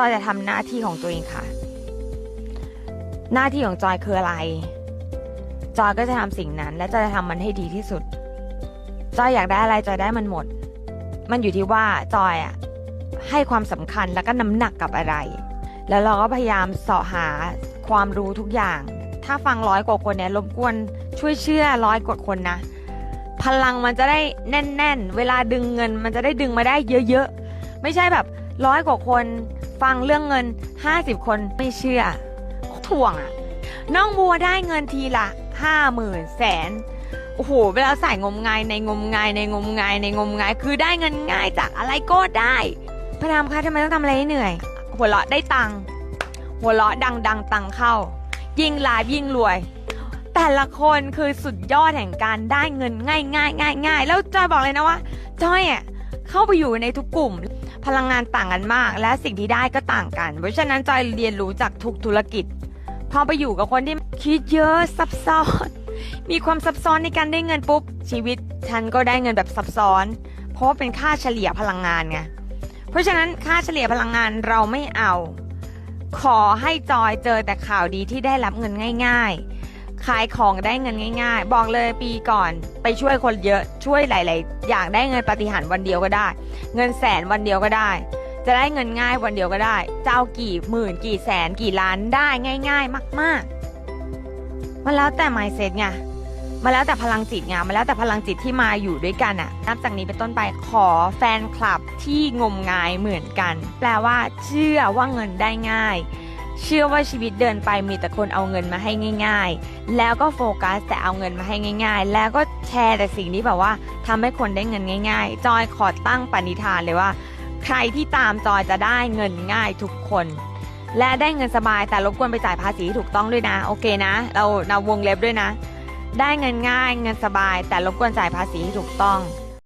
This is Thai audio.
อยจะทำหน้าที่ของตัวเองค่ะ หน้าที่ของจอยคืออะไร จอยก็จะทำสิ่งนั้น และจอยจะทำมันให้ดีที่สุด จอยอยากได้อะไรจอยได้มันหมด มันอยู่ที่ว่าจอยอะให้ความสำคัญแล้วก็น้ำหนักกับอะไร แล้วเราก็พยายามเสาะหาความรู้ทุกอย่าง ถ้าฟังร้อยกว่าคนเนี่ยรบกวนช่วยเชื่อร้อยกว่าคนนะพลังมันจะได้แน่น ๆ เวลาดึงเงิน มันจะได้ดึงมาได้เยอะ ๆ ไม่ใช่แบบ ร้อยกว่าคนฟังเรื่องเงิน 50 คนไม่เชื่อถ่วงอะน้องบัวได้เงินทีละห้าหมื่นแสนโอ้โหเวลาใส่งมงายในงมงายในงมงายในงมงาย คือได้เงินง่ายจากอะไรก็ได้พระรามคะทำไมต้องทำอะไรให้เหนื่อย หัวเราะได้ตังค์หัวเราะดังดังตังเข้า ยิ่งลฟ์ยิ่งรวย แต่ละคนคือสุดยอดแห่งการได้เงินง่ายง่ายง่ายง่ายแล้วจอยบอกเลยนะว่าจอยอะเข้าไปอยู่ในทุกกลุ่ม พลังงานต่างกันมาก และสิ่งที่ได้ก็ต่างกัน เพราะฉะนั้นจอยเรียนรู้จากทุกธุรกิจ พอไปอยู่กับคนที่คิดเยอะซับซ้อน มีความซับซ้อนในการได้เงินปุ๊บ ชีวิตฉันก็ได้เงินแบบซับซ้อน เพราะเป็นค่าเฉลี่ยพลังงานไง เพราะฉะนั้นค่าเฉลี่ยพลังงานเราไม่เอา ขอให้จอยเจอแต่ข่าวดีที่ได้รับเงินง่าย ๆ ขายของได้เงินง่าย ๆ บอกเลยปีก่อนไปช่วยคนเยอะช่วยหลายๆอย่างได้เงินปฏิหารวันเดียวก็ได้ เงินแสนวันเดียวก็ได้ จะได้เงินง่ายวันเดียวก็ได้ เจ้ากี่หมื่นกี่แสนกี่ล้านได้ง่าย ๆ มาก ๆ มันแล้วแต่ mindset ไงมาแล้วแต่พลังจิตไงมาแล้วแต่พลังจิตที่มาอยู่ด้วยกันอะนับจากนี้เป็นต้นไปขอแฟนคลับที่งมงายเหมือนกัน แปลว่าเชื่อว่าเงินได้ง่าย เชื่อว่าชีวิตเดินไปมีแต่คนเอาเงินมาให้ง่าย ๆ แล้วก็โฟกัสแต่เอาเงินมาให้ง่าย ๆ แล้วก็แชร์แต่สิ่งที่แบบว่าทำให้คนได้เงินง่าย ๆ จอยขอตั้งปณิธานเลยว่า ใครที่ตามจอยจะได้เงินง่ายทุกคน และได้เงินสบายแต่รบกวนไปจ่ายภาษีถูกต้องด้วยนะ โอเคนะ เราเราวงเล็บด้วยนะ ได้เงินง่ายเงินสบาย แต่รบกวนจ่ายภาษีถูกต้อง